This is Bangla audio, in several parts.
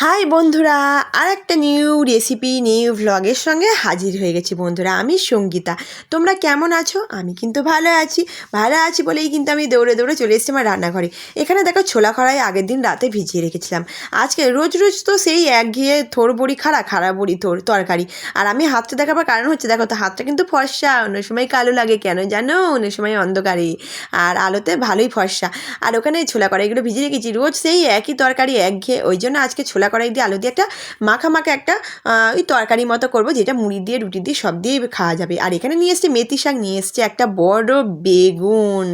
হাই বন্ধুরা আর একটা নিউ রেসিপি নিউ ভ্লগের সঙ্গে হাজির হয়ে গেছি বন্ধুরা, আমি সঙ্গীতা। তোমরা কেমন আছো? আমি কিন্তু ভালো আছি। ভালো আছি বলেই কিন্তু আমি দৌড়ে দৌড়ে চলে এসেছি আমার রান্নাঘরে। এখানে দেখো ছোলা খড়াই আগের দিন রাতে ভিজিয়ে রেখেছিলাম। আজকে রোজ রোজ তো সেই এক একঘেয়ে থোর বড়ি খাড়া খাড়া বড়ি থোর তরকারি। আর আমি হাতটা দেখাবার কারণ হচ্ছে, দেখো তো হাতটা কিন্তু ফর্সা, অন্য সময় কালো লাগে কেন জানো? অন্য সময় অন্ধকারে। আর আলোতে ভালোই ফর্সা। আর ওখানে ছোলা কড়াইগুলো ভিজিয়ে রেখেছি। রোজ সেই একই তরকারি এক একঘেয়ে ওই জন্য আজকে ছোলা কড়াই দিয়ে আলু দিয়ে একটা মাখা মাখা একটা ওই তরকারি মতো করব, যেটা মুড়ি দিয়ে, রুটি দিয়ে, সব দিয়ে খাওয়া যাবে। আর এখানে নিয়ে এসছে মেথি শাক, নিয়ে এসছে একটা বড় বেগুন,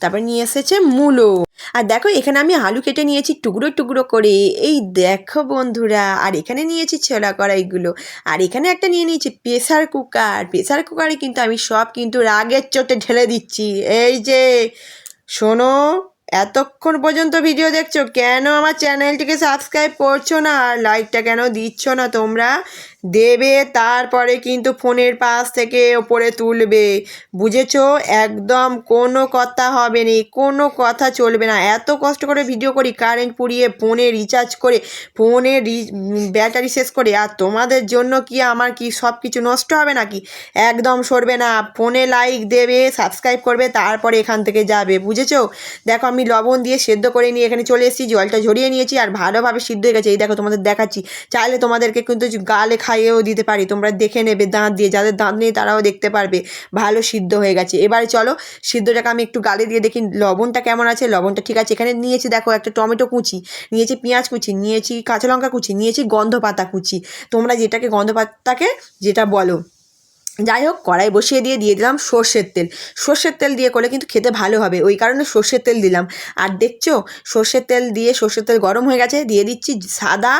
তারপর নিয়ে এসেছে মূলো। আর দেখো, এখানে আমি আলু কেটে নিয়েছি টুকরো টুকরো করে। এই দেখো বন্ধুরা, আর এখানে নিয়েছি ছোলা কড়াইগুলো। আর এখানে একটা নিয়ে নিয়েছি প্রেসার কুকার। প্রেসার কুকারে কিন্তু আমি সব কিন্তু রাগের চোটে ঢেলে দিচ্ছি। এই যে, শোনো। এতক্ষণ পর্যন্ত ভিডিও দেখছ কেন আমার চ্যানেলটিকে সাবস্ক্রাইব করছ না? আর লাইকটা কেন দিচ্ছ না তোমরা? দেবে, তারপরে কিন্তু ফোনের পাশ থেকে ওপরে তুলবে। বুঝেছ? একদম কোনো কথা হবে না, কোনো কথা চলবে না। এত কষ্ট করে ভিডিও করি কারেন্ট পুড়িয়ে ফোনে রিচার্জ করে ফোনে ব্যাটারি শেষ করে, আর তোমাদের জন্য কি আমার কি সব কিছু নষ্ট হবে নাকি? একদম সরবে না। ফোনে লাইক দেবে সাবস্ক্রাইব করবে, তারপরে এখান থেকে যাবে, বুঝেছ? দেখো আমি লবণ দিয়ে সেদ্ধ করে নিয়ে এখানে চলে এসেছি, জলটা ঝরিয়ে নিয়েছি, আর ভালোভাবে সিদ্ধ হয়ে গেছে। এই দেখো তোমাদের দেখাচ্ছি। চাইলে তোমাদেরকে কিন্তু গালে খাইয়েও দিতে পারি। তোমরা দেখে নেবে, দাঁত দিয়ে। যাদের দাঁত নেই তারাও দেখতে পারবে। ভালো সিদ্ধ হয়ে গেছে। এবারে চলো সিদ্ধটাকে আমি একটু গালে দিয়ে দেখি লবণটা কেমন আছে। লবণটা ঠিক আছে। এখানে নিয়েছি দেখো একটা টমেটো কুচি, নিয়েছি পেঁয়াজ কুচি, নিয়েছি কাঁচা লঙ্কা কুচি, নিয়েছি গন্ধ পাতা কুচি। তোমরা যেটাকে গন্ধ পাতাকে যেটা বলো। যাই হোক, কড়াই বসিয়ে দিয়ে দিয়ে দিলাম সর্ষের তেল। সর্ষের তেল দিয়ে করলে কিন্তু খেতে ভালো হবে, ওই কারণে সর্ষের তেল দিলাম। আর দেখছ, সর্ষের তেল দিয়ে সর্ষের তেল গরম হয়ে গেছে, দিয়ে দিচ্ছি সাদা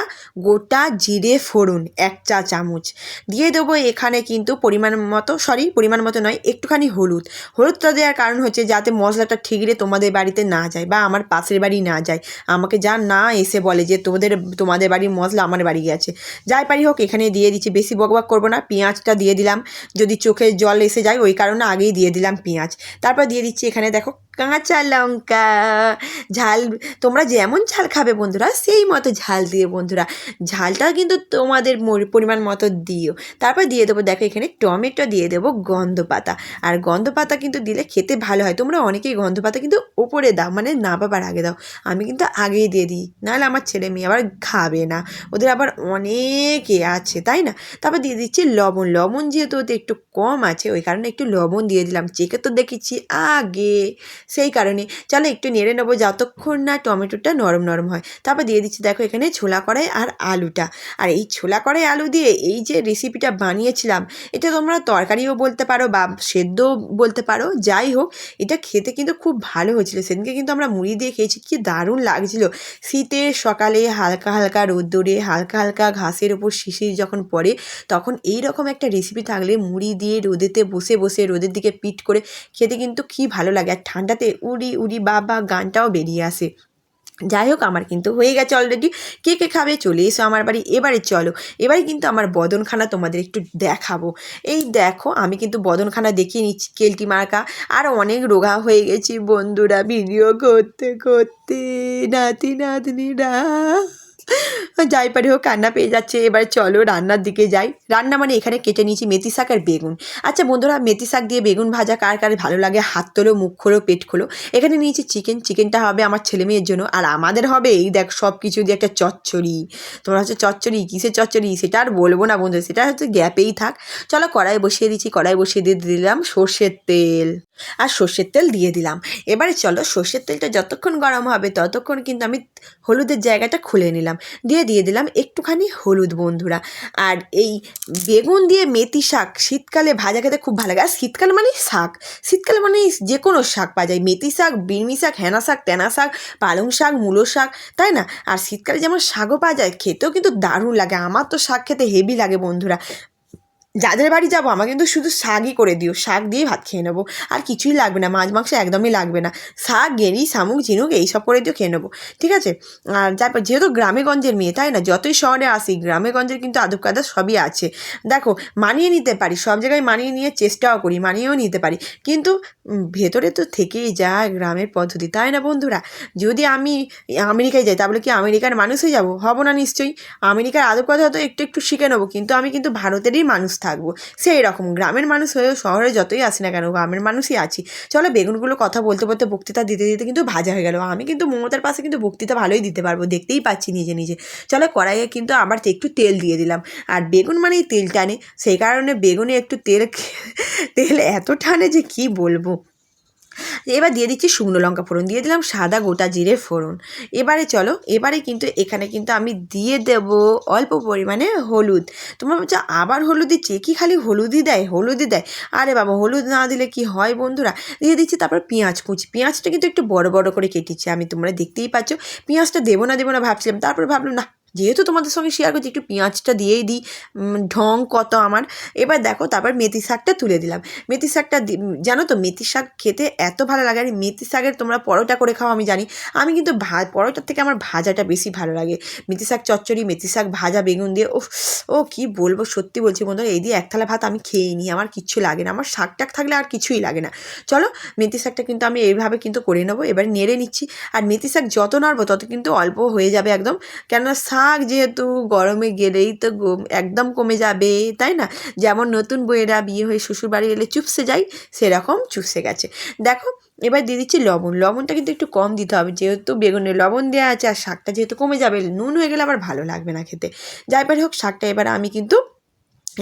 গোটা জিরে ফোড়ন, এক চা চামচ। দিয়ে দেবো এখানে কিন্তু পরিমাণ মতো সরি পরিমাণ মতো নয়, একটুখানি হলুদ। হলুদটা দেওয়ার কারণ হচ্ছে যাতে মশলাটা ঠিকরে তোমাদের বাড়িতে না যায় বা আমার পাশের বাড়ি না যায়। আমাকে যা না এসে বলে যে তোমাদের তোমাদের বাড়ির মশলা আমার বাড়ি গেছে। যাই পারি হোক, এখানে দিয়ে দিচ্ছি, বেশি বকবক করব না, পেঁয়াজটা দিয়ে দিলাম। যদি চোখে জল এসে যায়, ওই কারণে আগেই দিয়ে দিলাম পেঁয়াজ। তারপর দিয়ে দিচ্ছি এখানে দেখো কাঁচা লঙ্কা, ঝাল, তোমরা যেমন ঝাল খাবে বন্ধুরা, সেই মতো ঝাল দিয়ে বন্ধুরা। ঝালটা কিন্তু তোমাদের পরিমাণ মতো দিও। তারপর দিয়ে দেবো, দেখো এখানে টমেটো দিয়ে দেবো গন্ধ পাতা আর গন্ধ পাতা কিন্তু দিলে খেতে ভালো হয়। তোমরা অনেকেই গন্ধ পাতা কিন্তু ওপরে দাও মানে না বাবার আগে দাও। আমি কিন্তু আগেই দিয়ে দিই, নাহলে আমার ছেলে মেয়ে আবার খাবে না। ওদের আবার অনেকে আছে, তাই না? তারপর দিয়ে দিচ্ছি লবণ। লবণ যেহেতু ওতে একটু কম আছে, ওই কারণে একটু লবণ দিয়ে দিলাম। চেকে তো দেখেছি, আগে সেই কারণে। চলো একটু নেড়ে নেব, যতক্ষণ না টমেটোটা নরম নরম হয়। তারপর দিয়ে দিচ্ছি, দেখো এখানে ছোলা কড়াই আর আলুটা। আর এই ছোলা কড়াই আলু দিয়ে এই যে রেসিপিটা বানিয়েছিলাম, এটা তোমরা তরকারিও বলতে পারো বা সেদ্ধও বলতে পারো, যাই হোক, এটা খেতে কিন্তু খুব ভালো হয়েছিল। সেদিনকে কিন্তু আমরা মুড়ি দিয়ে খেয়েছি, কি দারুণ লাগছিল। শীতের সকালে হালকা হালকা রোদ্দুরে, হালকা হালকা ঘাসের ওপর শিশির যখন পড়ে, তখন এই রকম একটা রেসিপি থাকলে মুড়ি দিয়ে রোদেতে বসে বসে রোদের দিকে পিট করে খেতে কিন্তু কি ভালো লাগে। আর ঠান্ডাতে উড়ি উড়ি বাবা গানটাও বেরিয়ে আসে। যাই হোক, আমার কিন্তু হয়ে গেছে অলরেডি কে কে খাবে? চলে এসো আমার বাড়ি। এবারে চলো। এবারে কিন্তু আমার বদনখানা তোমাদের একটু দেখাবো। এই দেখো, আমি কিন্তু বদনখানা দেখিয়ে নিচ্ছি কেলটি মার্কা। আর অনেক রোগা হয়ে গেছি বন্ধুরা। ভিডিও করতে করতে। নাতি, নাতনিরা। যাই পারি হোক, কান্না পেয়ে যাচ্ছে। এবার চলো রান্নার দিকে যাই। রান্না মানে এখানে কেটে নিয়েছি মেথি শাক আর বেগুন। আচ্ছা বন্ধুরা, মেথি শাক দিয়ে বেগুন ভাজা কার কার ভালো লাগে? হাত তোলো, মুখ খোলো, পেট খোলো। এখানে নিয়েছি চিকেন। চিকেনটা হবে আমার ছেলে মেয়ের জন্য। আর আমাদের হবে এই দেখ সব কিছু দিয়ে একটা চচ্চড়ি। তোমরা হচ্ছে চচ্চড়ি, কিসের চচ্চড়ি? সেটা আর বলব না বন্ধু সেটা হচ্ছে গ্যাপেই থাক। চলো কড়াই বসিয়ে দিচ্ছি। কড়াই বসিয়ে দিয়ে দিলাম সর্ষের তেল। আর সর্ষের তেল দিয়ে দিলাম। এবারে চলো সর্ষের তেলটা যতক্ষণ গরম হবে ততক্ষণ কিন্তু আমি হলুদের জায়গাটা খুলে নিলাম। দিয়ে দিয়ে দিলাম একটুখানি হলুদ বন্ধুরা। আর এই বেগুন দিয়ে মেথি শাক শীতকালে ভাজা খেতে খুব ভালো লাগে। আর শীতকাল মানে শাক। শীতকাল মানে যে কোনো শাক পাওয়া যায়। মেথি শাক, বিড়মি শাক, হেনা শাক, তেনা শাক, পালং শাক, মূলো শাক, তাই না? আর শীতকালে যেমন শাকও পাওয়া যায়, খেতেও কিন্তু দারুণ লাগে। আমার তো শাক খেতে হেভি লাগে বন্ধুরা। যাদের বাড়ি যাব, আমাকে কিন্তু শুধু শাকই করে দিও। শাক দিয়ে ভাত খেয়ে নেব। আর কিছুই লাগবে না, মাছ, মাংস একদমই লাগবে না। শাক, গেরি, শামুক, ঝিনুক, এইসব করে দিও, খেয়ে নেব। ঠিক আছে? আর তারপর যেহেতু গ্রামে গঞ্জের মেয়ে, তাই না? যতই শহরে আসি গ্রামে গঞ্জের কিন্তু আদব কাদা সবই আছে। দেখো, মানিয়ে নিতে পারি, সব জায়গায় মানিয়ে নিয়ে চেষ্টাও করি, মানিয়েও নিতে পারি। কিন্তু ভেতরে তো থেকেই যায় গ্রামের পদ্ধতি, তাই না বন্ধুরা? যদি আমি আমেরিকায় যাই, তাহলে কি আমেরিকার মানুষ হয়ে যাব? হব না নিশ্চয়ই। আমেরিকার আদব কথা হয়তো একটু একটু শিখে নেব, কিন্তু আমি কিন্তু ভারতেরই মানুষ থাকব। সেই রকম গ্রামের মানুষ হয়েও শহরে যতই আসি না কেন, গ্রামের মানুষই আছি। চলো বেগুনগুলো কথা বলতে বলতে বক্তৃতা দিতে দিতে কিন্তু ভাজা হয়ে গেল। আমি কিন্তু মমতার পাশে কিন্তু বক্তৃতা ভালোই দিতে পারব, দেখতেই পাচ্ছি নিজে নিজে। চলো কড়াইয়ে কিন্তু আবার একটু তেল দিয়ে দিলাম। আর বেগুন মানেই তেল টানে সেই কারণে বেগুনে একটু তেল তেল এত টানে যে কি বলব? এবার দিয়ে দিচ্ছি শুকনো লঙ্কা ফোড়ন, দিয়ে দিলাম সাদা গোটা জিরে ফোড়ন। এবারে চলো, এবারে কিন্তু এখানে কিন্তু আমি দিয়ে দেব অল্প পরিমাণে হলুদ। তোমরা বলছো আবার হলুদ দিচ্ছি কি খালি হলুদই দেয় হলুদই দেয়? আরে বাবা, হলুদ না দিলে কি হয় বন্ধুরা? দিয়ে দিচ্ছি তারপর পেঁয়াজ কুচি। পেঁয়াজটা কিন্তু একটু বড় বড় করে কেটেছি আমি, তোমরা দেখতেই পাচ্ছ। পেঁয়াজটা দেবো না দেবো না ভাবছিলাম, তারপরে ভাবলাম, না যেহেতু তোমাদের সঙ্গে শেয়ার করছি, একটু পেঁয়াজটা দিয়েই দিই। ঢং কত আমার। এবার দেখো, তারপর মেথি শাকটা তুলে দিলাম। মেথি শাকটা জানো তো, মেথি শাক খেতে এত ভালো লাগে। আর, মেথি শাকের তোমরা পরোটা করে খাও, আমি জানি। আমি কিন্তু ভা, পরোটার থেকে আমার ভাজাটা বেশি ভালো লাগে। মেথি শাক চচ্চড়ি, মেথি শাক ভাজা, বেগুন দিয়ে ও ও কি বলব, সত্যি বলছি বন্ধুরা, এই দিয়ে এক থালা ভাত আমি খেয়েই নিই। আমার কিচ্ছু লাগে না। আমার শাক টাক থাকলে আর কিছুই লাগে না। চলো, মেথি শাকটা কিন্তু আমি এইভাবে কিন্তু করে নেব। এবার নেড়ে নিচ্ছি। আর মেথি শাক যত নাড়বো, তত কিন্তু অল্প হয়ে যাবে একদম। কেননা শাক যেহেতু গরমে গেলেই তো একদম কমে যাবে, তাই না? যেমন নতুন বইয়েরা বিয়ে হয়ে শ্বশুর বাড়ি এলে চুপসে যায়, সেরকম চুপসে গেছে। দেখো, এবার দিয়ে দিচ্ছি লবণ। লবণটা কিন্তু একটু কম দিতে হবে, যেহেতু বেগুনে লবণ দেওয়া আছে আর শাকটা যেহেতু কমে যাবে, নুন হয়ে গেলে আবার ভালো লাগবে না খেতে। যাই পারে হোক, শাকটা এবার আমি কিন্তু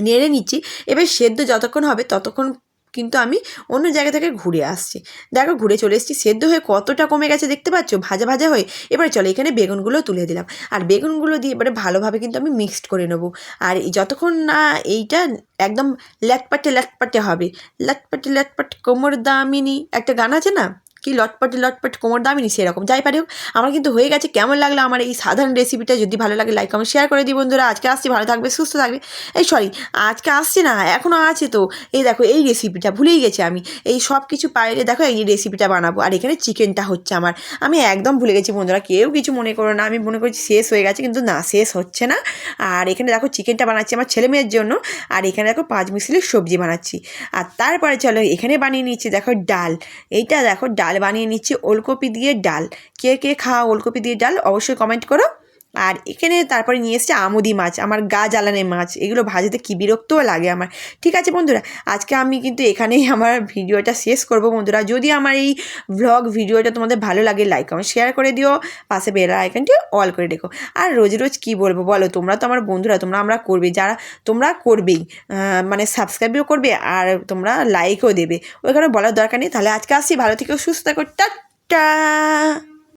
নেড়ে নিচ্ছি। এবার সেদ্ধ যতক্ষণ হবে, ততক্ষণ কিন্তু আমি অন্য জায়গা থেকে ঘুরে আসছি। দেখো, ঘুরে চলে এসেছি। সেদ্ধ হয়ে কতটা কমে গেছে দেখতে পাচ্ছ? ভাজা ভাজা হয়ে এবারে চলো এখানে বেগুনগুলো তুলে দিলাম। আর বেগুনগুলো দিয়ে এবারে ভালোভাবে কিন্তু আমি মিক্সড করে নেব। আর যতক্ষণ না এইটা একদম ল্যাটপাটে ল্যাটপাটে হবে। ল্যাটপাটে ল্যাটপাট কোমর দামিনী। একটা গান আছে না? কি লটপটে লটপট কোমর দামিনী সেরকম যাই পারি হোক। আমার কিন্তু হয়ে গেছে, কেমন লাগল আমার এই সাধারণ রেসিপিটা যদি ভালো লাগে লাইক কমেন্ট শেয়ার করে দিই বন্ধুরা। আজকে আসছি, ভালো থাকবে, সুস্থ থাকবে। এই সরি আজকে আসছে না এখনও আছে তো। এই দেখো, এই রেসিপিটা ভুলেই গেছি আমি। এই সব কিছু পাইলে দেখো, এই রেসিপিটা বানাবো। আর এখানে চিকেনটা হচ্ছে আমার। আমি একদম ভুলে গেছি বন্ধুরা, কেউ কিছু মনে করো না। আমি মনে করছি শেষ হয়ে গেছে, কিন্তু না, শেষ হচ্ছে না। আর এখানে দেখো চিকেনটা বানাচ্ছি আমার ছেলে মেয়ের জন্য। আর এখানে দেখো, পাঁচ মিশালির সবজি বানাচ্ছি। আর তারপরে চলো, এখানে বানিয়ে নিচ্ছি, দেখো, ডাল। এইটা দেখো, ডাল বানিয়ে নিচ্ছি। ওলকপি দিয়ে ডাল। কে কে খাওয়া ওলকপি দিয়ে ডাল অবশ্যই কমেন্ট করো। আর এখানে তারপরে নিয়ে এসছে আমুদি মাছ, আমার গা জ্বালানে মাছ। এগুলো ভাজতে কী বিরক্তও লাগে আমার। ঠিক আছে বন্ধুরা, আজকে আমি কিন্তু এখানেই আমার ভিডিওটা শেষ করব বন্ধুরা। যদি আমার এই ভ্লগ ভিডিওটা তোমাদের ভালো লাগে লাইক কমেন্ট শেয়ার করে দিও। পাশে বেল আইকনটি অল করে রেখো। আর রোজ রোজ কী বলব বলো, তোমরা তো আমার বন্ধুরা, তোমরা আমরা করবে, যারা তোমরা করবেই। মানে সাবস্ক্রাইবও করবে আর তোমরা লাইকও দেবে। ওইখানে বলার দরকার নেই। তাহলে আজকে আসছি, ভালো থেকেও সুস্থ থাকো, টাটা!